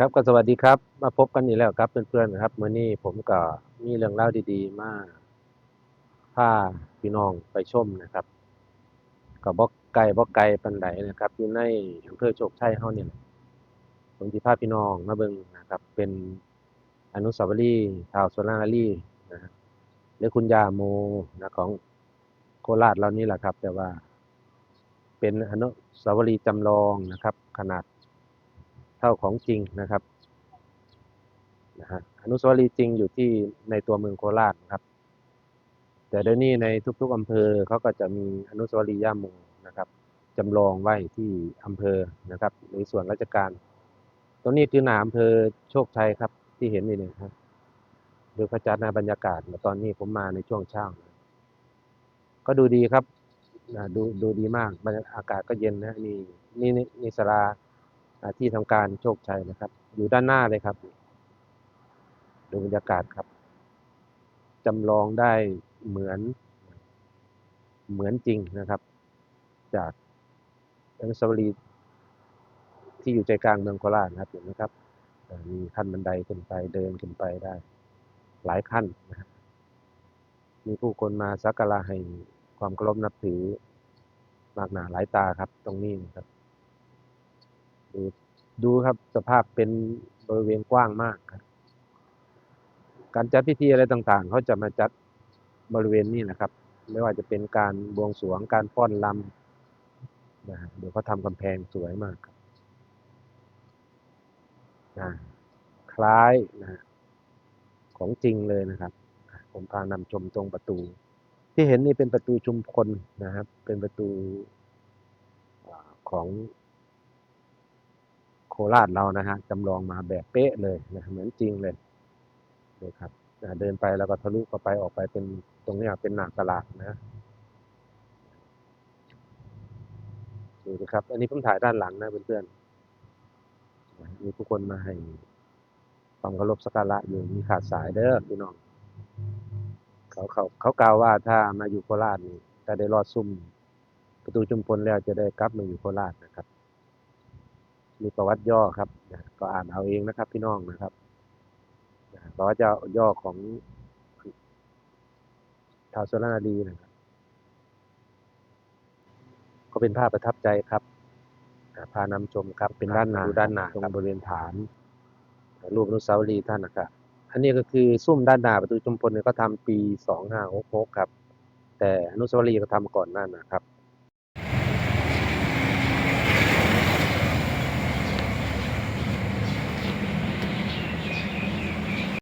ครับก็สวัสดีครับ มาพบกันอีกแล้วครับเพื่อนๆครับมื้อนี้ผมก็มีเรื่องเล่าดีๆ มาพาพี่น้องไปชมนะครับก็บ่ไกลบ่ไกลปานใดนะครับอยู่ในอำเภอโชคชัยเฮาเนี่ยผมสิพาพี่น้องมาเบิ่งนะครับ เป็นอนุสาวรีย์ท้าวสุนารีนะฮะหรือคุณยาโมนะของโคราชเรานี่แหละครับ แต่ว่า เป็นอนุสาวรีย์จำลองนะครับ ขนาด เท่าของจริงนะครับนะฮะอนุสาวรีย์จริงอยู่ที่ในตัวเมืองโคราชนะครับ แต่เดี๋ยวนี้ในทุกๆอำเภอเขาก็จะมีอนุสาวรีย์ย่าโมนะครับจำลองไว้ที่อำเภอนะครับในส่วนราชการ ตรงนี้คือหนาอำเภอโชคชัยครับ ที่เห็นนี่นี่ยครับดูพระจัดในบรรยากาศตอนนี้ผมมาในช่วงเช้าก็ดูดีครับดูดูดีมากบรรยากาศอากาศก็เย็นนะนี่นี่นี่นี่ศาลา ที่ทำการโชคชัยนะครับ อยู่ด้านหน้าเลยครับ ดูบรรยากาศครับจำลองได้เหมือนเหมือนจริงนะครับ จากอนุสาวรีย์ที่อยู่ใจกลางเมืองโคราชนะครับเห็นไหมครับมีขั้นบันไดขึ้นไปเดินขึ้นไปได้ หลายขั้นนะฮะมีผู้คนมาสักการะให้ความเคารพนับถือมากหนาหลายตาครับตรงนี้นะครับ ดูครับสภาพเป็นบริเวณกว้างมากครับ การจัดพิธีอะไรต่างๆ เขาจะมาจัดบริเวณนี้นะครับ ไม่ว่าจะเป็นการบวงสรวงการฟ้อนรำนะฮะเดี๋ยวเขาทำกำแพงสวยมากครับนะคล้ายนะของจริงเลยนะครับ ผมพานำชมตรงประตู ที่เห็นนี่เป็นประตูชุมพลนะครับ เป็นประตูของ ราชเรานะฮะจำลองมาแบบเป๊ะเลยนะเหมือนจริงเลยนี่ครับเดินไปแล้วก็ทะลุเข้าไปออกไปเป็นตรงนี้เป็นหน้าตลาดนะดูสิครับ อันนี้ผมถ่ายด้านหลังนะเพื่อนๆมีผู้คนมาให้ความเคารพสักการะอยู่มีขาดสายเด้อพี่น้องเขาเขาเขากล่าวว่าถ้ามาอยู่โคราชนี่ถ้าได้รอดซุ่มประตูชุมพลแล้วจะได้กลับมาอยู่โคราชนะครับ มีประวัติย่อครับนะก็อ่านเอาเองนะครับ พี่น้องนะครับนะประวัติย่อของท้าวสุรนารีนะครับก็เป็นภาพประทับใจครับอ่าพานำชมครับ เป็นด้านหน้าด้านหน้าตรงบริเวณฐาน รูปอนุสาวรีย์ท่านนะครับอันนี้ก็คือซุ้มด้านหน้าประตูชุมพลเนี่ยก็ทำปี2566ครับ แต่อนุสาวรีย์ก็ทำก่อนหน้านะครับ